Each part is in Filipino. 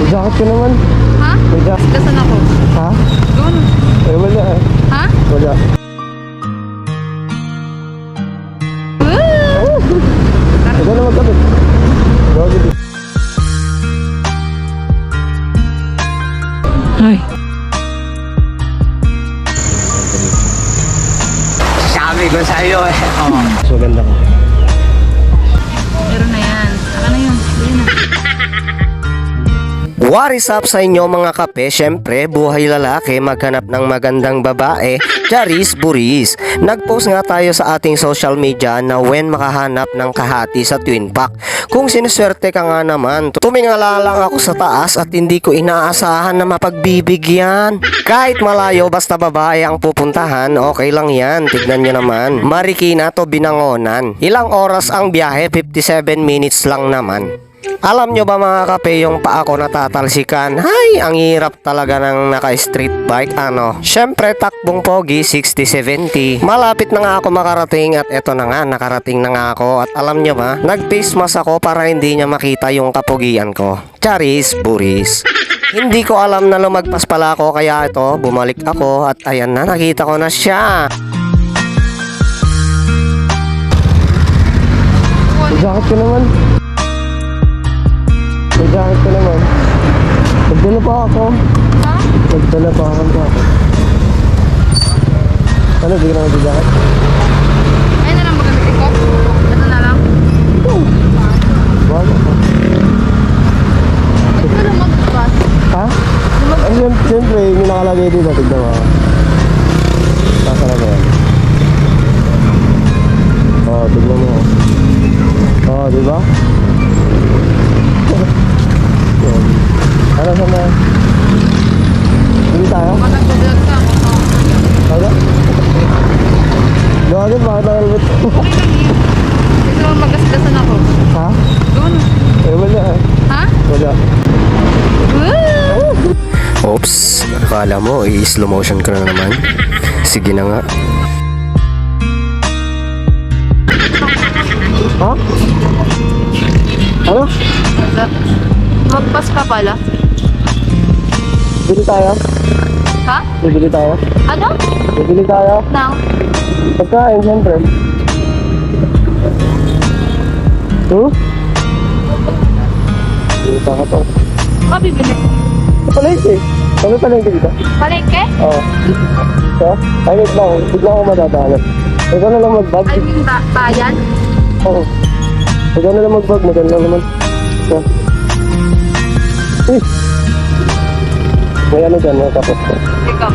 May jacket ka naman. Ha? May jacket. Kasan ako? Ha? Doon. Eh, wala eh. Ha? Wala. Woo! Ikaw na magkabit. What is up sa inyo mga kape? Siyempre, buhay lalaki maghanap ng magandang babae, Charis Buris. Nag-post nga tayo sa ating social media na when makahanap ng kahati sa Twin Pack. Kung sinuswerte ka nga naman, tumingala lang ako sa taas at hindi ko inaasahan na mapagbibigyan. Kahit malayo basta babae ang pupuntahan, okay lang yan. Tignan nyo naman. Marikina to binangonan. Ilang oras ang biyahe? 57 minutes lang naman. Alam nyo ba mga kape yung pa ako natatalsikan? Hay, ang hirap talaga ng naka-street bike ano. Syempre takbong pogi 60-70. Malapit na nga ako makarating at eto na nga nakarating na nga ako at alam nyo ba, nag-face mask ako para hindi niya makita yung kapugian ko. Charis, buris. Hindi ko alam na lumagpas pala ako kaya ito, bumalik ako at ayan na nakita ko na siya. Jacket ka naman. May jacket ka naman. Nagdala pa ako. Ha? Nagdala pa ako. ako. Ano, bigyan na ng jacket? Ayun na lang magamitin ko. Ito na lang. Wala ka. Ito na mag-bus. Ha? Ay, siyempre, siyempre, yung nakalagay dito, tignan mo. Nasa na yan? Oo, oh, tignan mo. Oo, oh, di ba? Yan. ano sa na? Hindi tayo? Ano? Gawagin, bakit na helmet? Okay lang yun. Mo magasgasan ako. ha? Doon. Eh, wala. Ha? Wala. Oops, akala mo i-slow motion ka na naman. Sige na nga. Ha? Ano? Magpas ka pala. Bili tayo? Ha? Bibili tayo? Ano? Bibili tayo? Nang? Pagkain, siyempre. Hmm? Bibili pa ka to. Ka bibili. Sa palengke. Sabi palengke dito. Palengke? Oo. So, ay, wait lang. Bigla ako madadaanan. Ikaw na lang mag-bag. I mean, ba bayan? Oo. Ikaw na lang mag-bag. Maganda naman. Yan. Eh. May ano dyan, ko. Ikaw.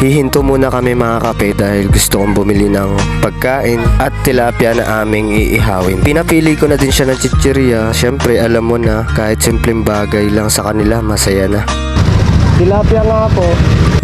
Hihinto muna kami mga kape dahil gusto kong bumili ng pagkain at tilapia na aming iihawin. Pinapili ko na din siya ng chichirya. Siyempre alam mo na kahit simpleng bagay lang sa kanila masaya na. Tilapia nga po.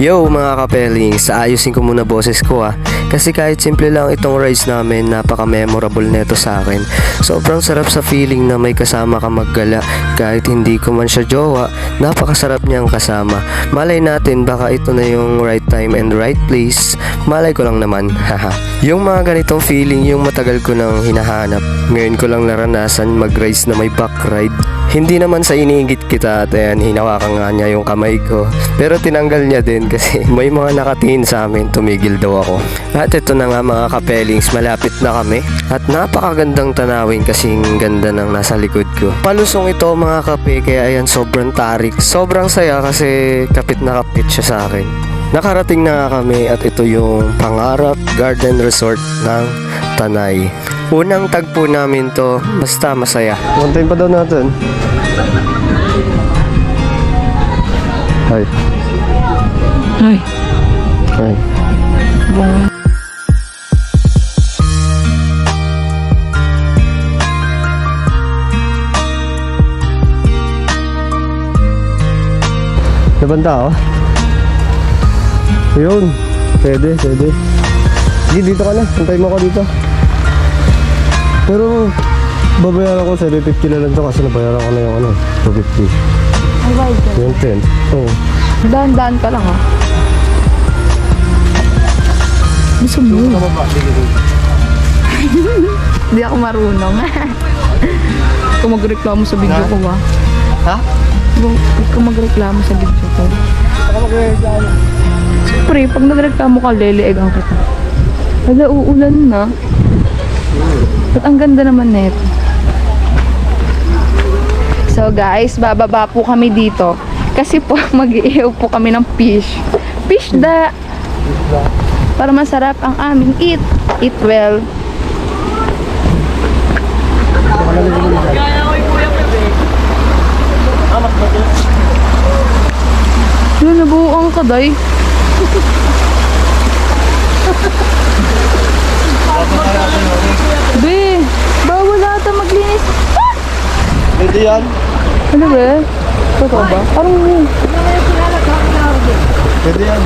Yo mga kapelings, ayusin ko muna boses ko ah. Kasi kahit simple lang itong rides namin, napaka-memorable neto sa akin. Sobrang sarap sa feeling na may kasama ka maggala. Kahit hindi ko man siya jowa, napakasarap niyang kasama. Malay natin baka ito na yung right time and right place. Malay ko lang naman, haha. yung mga ganitong feeling yung matagal ko nang hinahanap. Ngayon ko lang naranasan mag-rides na may back ride. Hindi naman sa iniingit kita at ayan, hinawakan nga niya yung kamay ko. Pero tinanggal niya din kasi may mga nakatingin sa amin, tumigil daw ako. At ito na nga mga kapelings, malapit na kami. At napakagandang tanawin kasing ganda ng nasa likod ko. Palusong ito mga kape, kaya ayan sobrang tarik. Sobrang saya kasi kapit na kapit siya sa akin. Nakarating na kami at ito yung Pangarap Garden Resort ng Tanay. Unang tagpo namin to, basta masaya. Antayin pa daw natin. Ay. Ay. Ay. Ibang tao? Yun. Pwede, pwede. Sige, dito ka na. Antay mo ako dito. Pero, babayaran ko 750 na lang to kasi nabayaran ko na yung ano, 250. Ay, bayad ka. Yung 10. Oo. Daan-daan ka lang ha. Gusto mo? Hindi ako marunong. ka magreklamo sa video ko ba? Ha? Huwag huwag ka magreklamo sa video ko. Siyempre, pag nagreklamo ka, leleegan kita. Wala, uulan na. Ba't ang ganda naman neto? So guys, bababa po kami dito. Kasi po, mag po kami ng fish. Fish da! Para masarap ang aming eat. Eat well. Yun, nabuuan ka, day. Be, bawal ata maglinis. Pwede yan. Ano ba? Totoo ba? Parang Pwede yan.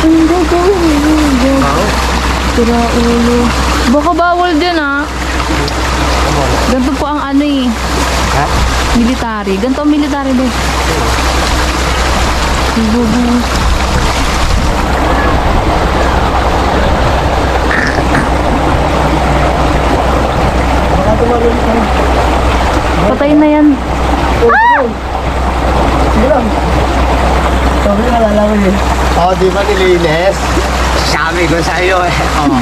Ang gagawin. Tira ulo. Baka bawal dyan ah. Ganito po ang ano eh. Ha? Military. Ganito ang military din. Patayin na yan. Sabi ka lalawin eh. Oo, di ba nilinis? Sabi ko sa iyo eh. Oo.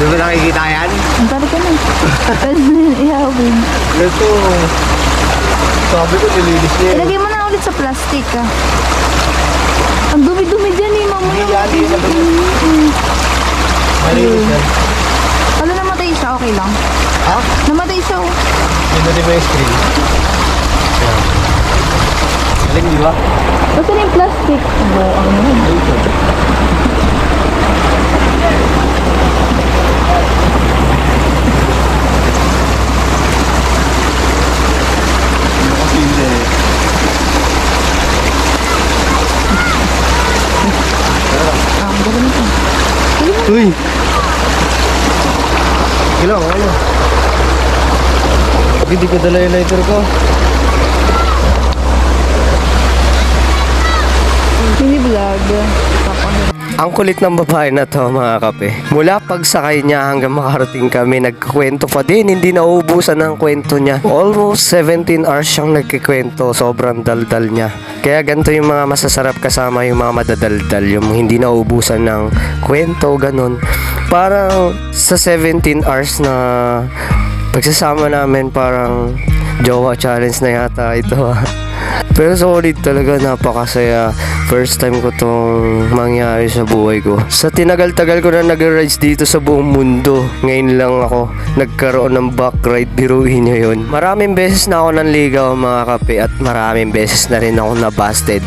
Di ba nakikita yan? Ang tari ka na. Pwede na yan ihawin. Ito. Sabi ko nilinis niya. Ilagay mo na ulit sa plastic ah. Ang dumi-dumi dyan eh, mama. Hindi yan, yan. Wala namatay siya, okay lang. Ha? Namatay siya oh. Di ba di ba yung screen? Galing di ba? Basta na yung plastic. Abo, ang naman. Hindi. Uy! Ilang, ano? Hindi ko dala yung lighter ko. Mini vlog. Ang kulit ng babae na to mga kape. Mula pagsakay niya hanggang makarating kami, nagkikwento pa din. Hindi nauubusan ng kwento niya. Almost 17 hours siyang nagkikwento. Sobrang daldal niya. Kaya ganito yung mga masasarap kasama yung mga madadaldal. Yung hindi nauubusan ng kwento, ganun. Parang sa 17 hours na pagsasama namin parang jowa challenge na yata ito ah. Pero solid talaga, napakasaya. First time ko tong mangyari sa buhay ko. Sa tinagal-tagal ko na nag-rides dito sa buong mundo, ngayon lang ako nagkaroon ng back ride, biruin nyo yun. Maraming beses na ako nanligaw mga kape at maraming beses na rin ako nabasted.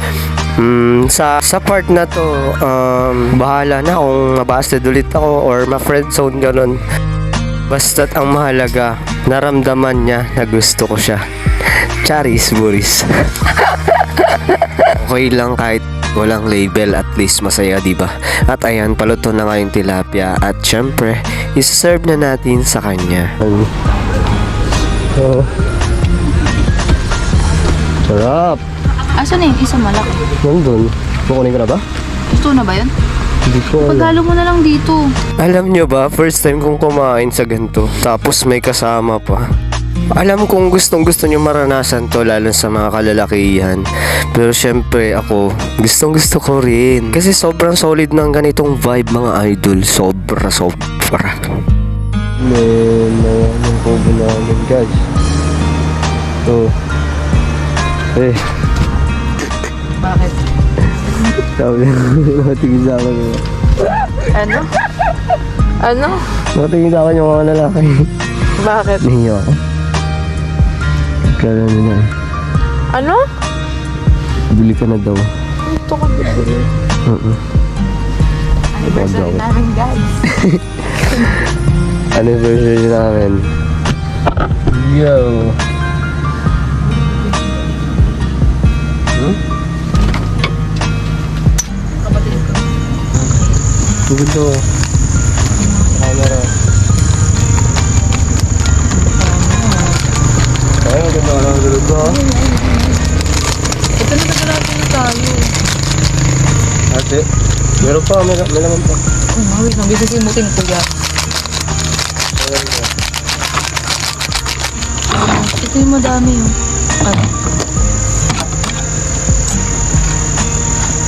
Mm, sa sa part na to, um, bahala na kung mabasted ulit ako or ma-friend zone ganun. Basta't ang mahalaga, naramdaman niya na gusto ko siya. Charis Buris. okay lang kahit walang label at least masaya di ba? At ayan, paluto na nga yung tilapia at syempre, isa-serve na natin sa kanya. Ano? Oo. Sarap! Asan na yung isa malaki? Nandun. Kukunin ko na ba? Gusto na ba yun? Hindi ko alam. Paghalo mo na lang dito. Alam nyo ba, first time kong kumain sa ganito, tapos may kasama pa. Alam kong gustong gusto nyo maranasan to lalo sa mga kalalakihan. Pero syempre ako, gustong gusto ko rin. Kasi sobrang solid ng ganitong vibe mga idol. Sobra, sobra. May mga yung kubo namin guys. So, eh, Bakit? Sabi nakatingin sa akin. Ano? Ano? Nakatingin sa akin yung mga lalaki. Bakit? Nahiyo ako. Kala nila eh. Ano? Bili ka na daw. Ito ko bibili. Uh-uh. Anniversary namin guys. Anniversary namin. Yo! Hmm? Gusto. Camera. Ay, maganda ka lang tulog ko. Ito na natin tayo. Ate, meron pa, may, may naman pa. Oo nga, wait lang. Bisisimutin ko yan. Ito yung madami yung ano.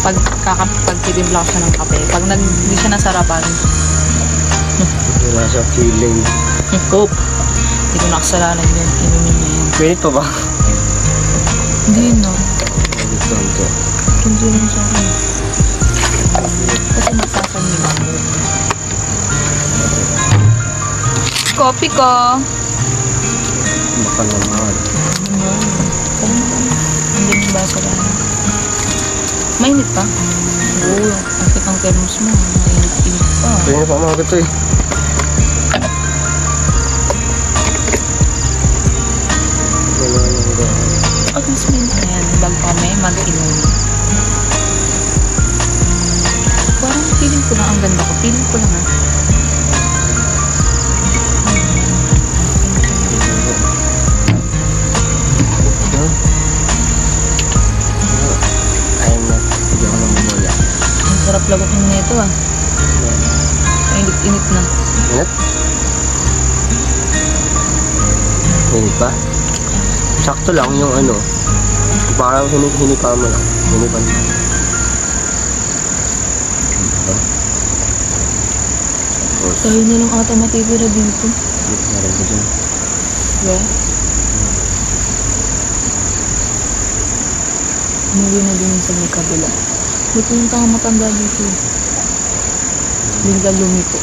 Pag kakapagtitimpla ko siya ng kape, pag nag, hindi siya nasarapan, Wala siya feeling. Hope. Hindi ko nakasalanan yun. Inumin niya yun. Wait pa ba? Hindi no. Dito, dito. Hindi sa akin. Kasi nasasan niya ako. Coffee ko. Baka naman. Ano? Ba? Hindi yung baso lang. Mainit pa? Oo. Ang kitang thermos mo. Mainit-init pa. Ito yung pamagat to eh. At least may ayan. Bago kami mag-inom. Parang feeling ko na ang ganda ko. Feeling ko lang ah. Lagukin nito ah. Mainit-init na. Init? Init ba? Sakto lang yung ano. Parang hinik hinipa mo lang. Hinipan mo. Diba? Tayo na lang ata matitira dito. meron ko dyan. Yeah. Umuwi na din sa may kabila. May pumunta nga matanda dito. Bigla lumiko.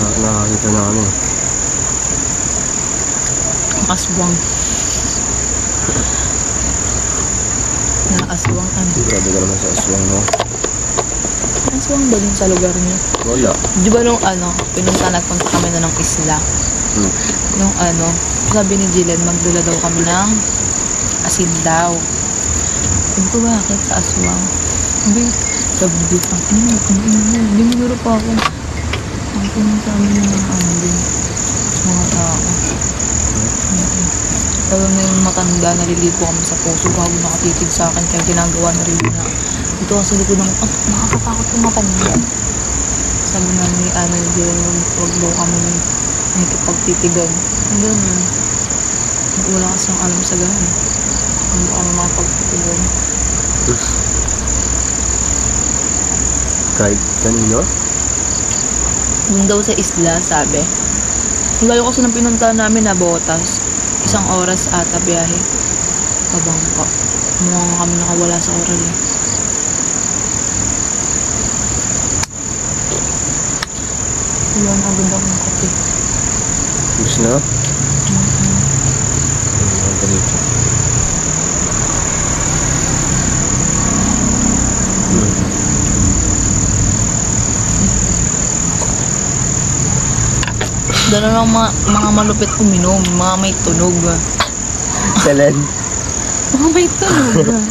Nak- Nakakita na kami. Aswang. Nakaswang ano. Grabe ka naman sa aswang mo. Aswang ba dun sa lugar niyo? Wala. Di ba nung ano, pinunta nagpunta kami na ng isla. Hmm. Nung ano, sabi ni Jillian, magdala daw kami ng asin daw. Sabi ko, sa aswang? Sabi, sabi di pa, ano, kumain mo. Hindi minuro pa ako. Ang pinunta kami ng ano din. Mga tao. Na yung matanda, naliligo kami sa puso bago nakatitig sa akin. Kaya ginagawa na rin na. Ito kasi likod ng, ah, nakakatakot yung matanda. Sabi nga ni ano, hindi huwag daw kami nakikipagtitigan. Ganun. Wala kasi ang alam sa ganun. Ano kami makapagtitigan. Kahit kanino? Doon daw sa isla, sabi. Layo kasi ng pinunta namin na botas. Isang oras ata biyahe. Pabangka. Mukhang kami nakawala sa oral eh. Wala na agad ako ng kape. Gusto na? Na lang mga, mga malupit uminom, mga may tunog. Selen. Mga may tunog.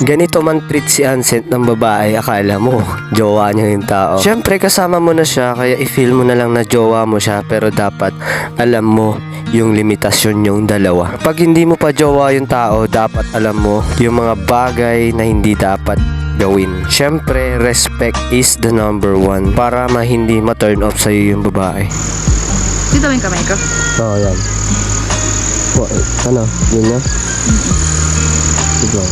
Ganito man treat si Ancent ng babae, akala mo, jowa niya yung tao. Siyempre, kasama mo na siya, kaya i-feel mo na lang na jowa mo siya, pero dapat alam mo yung limitasyon yung dalawa. Pag hindi mo pa jowa yung tao, dapat alam mo yung mga bagay na hindi dapat gawin. Siyempre, respect is the number one para ma hindi ma-turn off sa'yo yung babae. Dito yung kamay ko. Oo, oh, yan. Po, eh, ano? Yun na? Sige.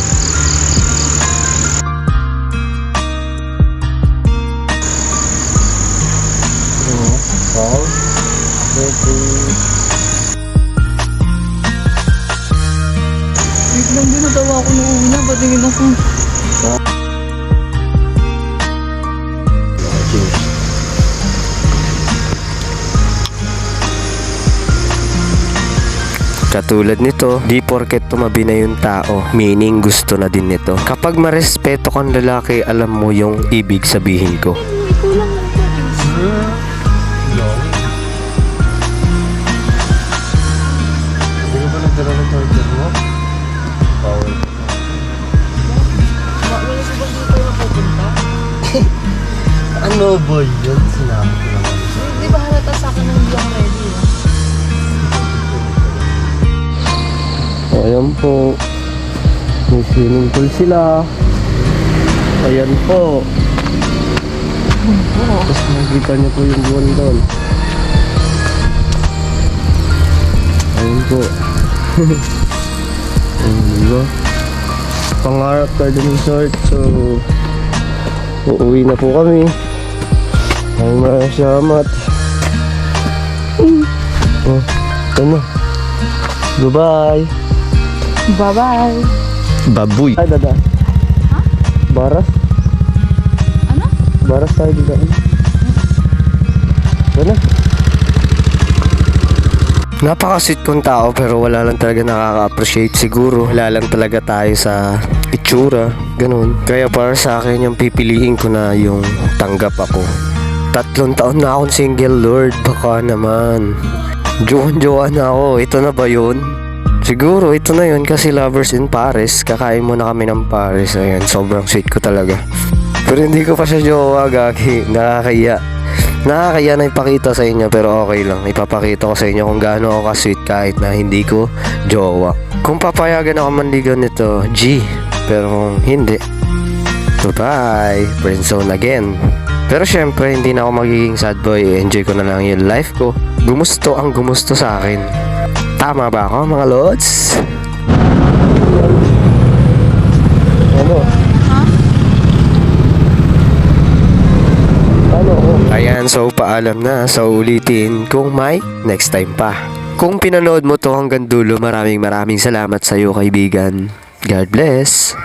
Wow. Ready. Wait lang din, natawa ako nung una. Patingin ako. Katulad nito, di porket tumabi na yung tao, meaning gusto na din nito. Kapag marespeto kang lalaki, alam mo yung ibig sabihin ko. Ng na? Ano boy? Yun sinabi ko naman. Di ba halata sa akin na hindi ako So, ayan po. May swimming pool sila. Ayan po. Tapos makikita niyo po yung buwan doon. Ayun po. Ayun, di ba? Pangarap Garden Resort. So, uuwi na po kami. Ay, maraming salamat. Oh, na. Goodbye. Bye-bye. Baboy. Ay, dada. Ha? Baras. Ano? Baras tayo dito. Ito na. Napaka-sweet kong tao pero wala lang talaga nakaka-appreciate siguro. Wala lang talaga tayo sa itsura, ganun. Kaya para sa akin yung pipiliin ko na yung tanggap ako. Tatlong taon na akong single lord, baka naman. Jowan-jowa na ako, ito na ba yun? Siguro ito na yun kasi lovers in Paris. Kakain muna kami ng Paris. Ayan, sobrang sweet ko talaga. Pero hindi ko pa siya jowa, gagi. Nakakaya. Nakakaya na ipakita sa inyo pero okay lang. Ipapakita ko sa inyo kung gaano ako ka-sweet kahit na hindi ko jowa. Kung papayagan ako manligaw nito, G. Pero kung hindi, bye Friendzone again. Pero syempre, hindi na ako magiging sad boy. Enjoy ko na lang yung life ko. Gumusto ang gumusto sa akin. Tama ba ako mga lods? Ano? Ano? Ayan, so paalam na. So ulitin kung may next time pa. Kung pinanood mo to hanggang dulo, maraming maraming salamat sa iyo kaibigan. God bless.